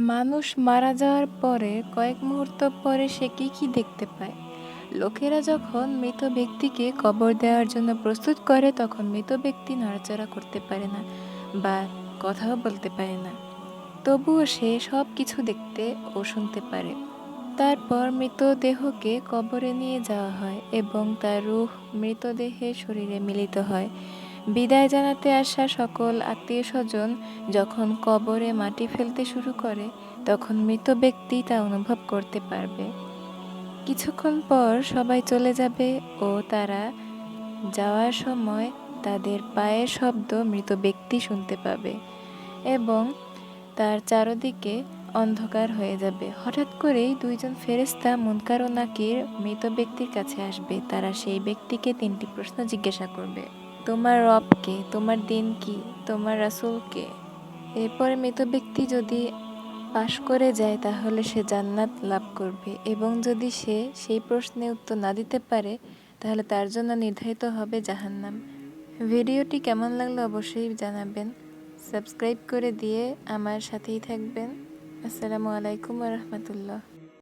মানুষ মারা যাওয়ার পরে কয়েক মুহূর্ত পরে সে কি কি দেখতে পায়? লোকেরা যখন মৃত ব্যক্তিকে কবর দেওয়ার জন্য প্রস্তুত করে, তখন মৃত ব্যক্তি নড়াচড়া করতে পারে না বা কথাও বলতে পারে না। তবুও সে সব কিছু দেখতে ও শুনতে পারে। তারপর মৃতদেহকে কবরে নিয়ে যাওয়া হয় এবং তার রূহ মৃতদেহের শরীরে মিলিত হয়। বিদায় জানাতে আসা সকল আত্মীয় স্বজন যখন কবরে মাটি ফেলতে শুরু করে, তখন মৃত ব্যক্তি তা অনুভব করতে পারবে। কিছুক্ষণ পর সবাই চলে যাবে ও তারা যাওয়ার সময় তাদের পায়ের শব্দ মৃত ব্যক্তি শুনতে পাবে এবং তার চারদিকে অন্ধকার হয়ে যাবে। হঠাৎ করেই দুইজন ফেরেশতা মুনকার ও নাকির মৃত ব্যক্তির কাছে আসবে। তারা সেই ব্যক্তিকে তিনটি প্রশ্ন জিজ্ঞাসা করবে। তোমার রব কে তোমার দিন কি তোমার রাসূল কে এরপরে মৃত ব্যক্তি যদি পাশ করে যায়, তাহলে সে জান্নাত লাভ করবে এবং যদি সে সেই প্রশ্নে উত্তর না দিতে পারে, তাহলে তার জন্য নির্ধারিত হবে জাহান্নাম। ভিডিওটি কেমন লাগল অবশ্যই জানাবেন। সাবস্ক্রাইব করে দিয়ে আমার সাথেই থাকবেন। আসসালামু আলাইকুম রহমতুল্লাহ।